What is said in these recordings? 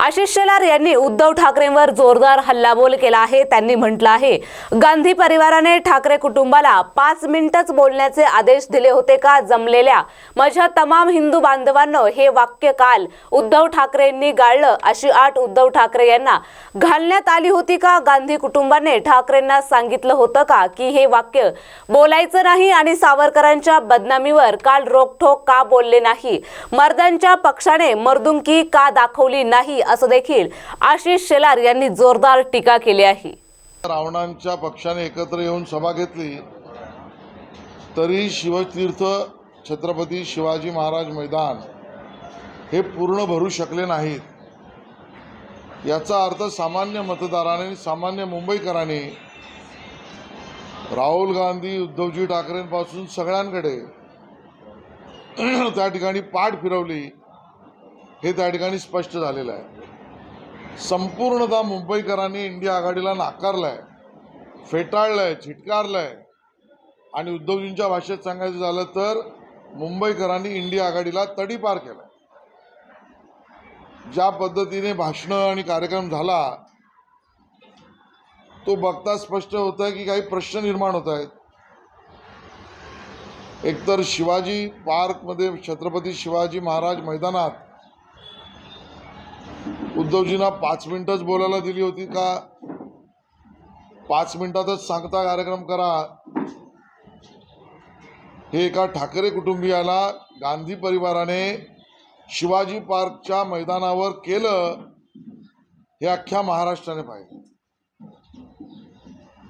आशिष शेलार यांनी उद्धव ठाकरेंवर जोरदार हल्लाबोल केला आहे. त्यांनी म्हटलं आहे गांधी परिवाराने ठाकरे कुटुंबाला पाच मिनिटच बोलण्याचे आदेश दिले होते का? जमलेल्या माझ्या तमाम हिंदू बांधवांनो हे वाक्य काल उद्धव ठाकरेंनी गाळलं. अशी आठ उद्धव ठाकरे यांना घालण्यात आली होती का? गांधी कुटुंबाने ठाकरेंना सांगितलं होतं का? की हे वाक्य बोलायचं नाही आणि सावरकरांच्या बदनामीवर काल रोखोक का बोलले नाही? मर्दांच्या पक्षाने मर्दुंकी का दाखवली नाही? असं देखील आशिष शेलार यांनी जोरदार टीका केली आहे. रावणांच्या पक्षाने एकत्र येऊन सभा घेतली तरी शिवतीर्थ छत्रपती शिवाजी महाराज मैदान हे पूर्ण भरू शकले नाहीत. याचा अर्थ सामान्य मतदाराने सामान्य मुंबईकरांनी राहुल गांधी उद्धवजी ठाकरेंपासून सगळ्यांकडे त्या ठिकाणी पाठ फिरवली. हे त्या ठिकाणी स्पष्ट झालेलं आहे. संपूर्णतः मुंबईकरांनी इंडिया आघाडीला नाकारलं आहे फेटाळलं आहे झिटकारलं आहे आणि उद्धवजींच्या भाषेत सांगायचं झालं तर मुंबईकरांनी इंडिया आघाडीला तडीपार केला ज्या पद्धतीने भाषणं आणि कार्यक्रम झाला तो बघता स्पष्ट होत आहे की काही प्रश्न निर्माण होत आहेत एकतर शिवाजी पार्कमध्ये छत्रपती शिवाजी महाराज मैदानात उद्धवजींना पाच मिनिटच बोलायला दिली होती का? पाच मिनिटातच सांगता कार्यक्रम करा. हे एका ठाकरे कुटुंबियाला गांधी परिवाराने शिवाजी पार्कच्या मैदानावर केलं हे अख्ख्या महाराष्ट्राने पाहिलं.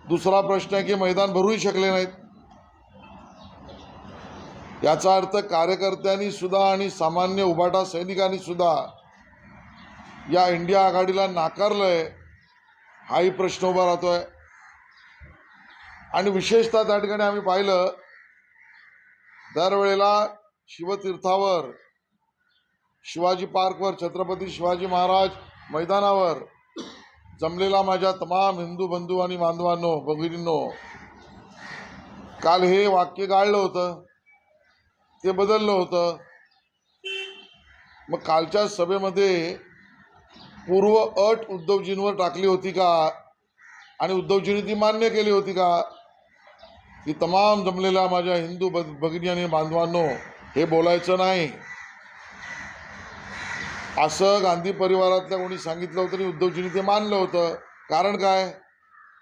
दुसरा प्रश्न आहे की मैदान भरूही शकले नाहीत. याचा अर्थ कार्यकर्त्यांनी सुद्धा आणि सामान्य उभाटा सैनिकांनी सुद्धा या इंडिया आघाडीला नाकारलंय हाही प्रश्न उभा राहतोय. आणि विशेषतः त्या ठिकाणी आम्ही पाहिलं दरवेळेला शिवतीर्थावर शिवाजी पार्कवर छत्रपती शिवाजी महाराज मैदानावर जमलेला माझ्या तमाम हिंदू बंधू आणि बांधवांनो भगिनींनो काल हे वाक्य गाळलं होतं ते बदललं होतं. मग कालच्या सभेमध्ये पूर्व अट उद्धवजींवर टाकली होती का? आणि उद्धवजींनी ती मान्य केली होती का? की तमाम जमलेल्या माझ्या हिंदू भगिनी आणि बांधवांनो हे बोलायचं नाही. असं गांधी परिवारातल्या कोणी सांगितलं होतं आणि उद्धवजींनी ते मानलं होतं. कारण काय?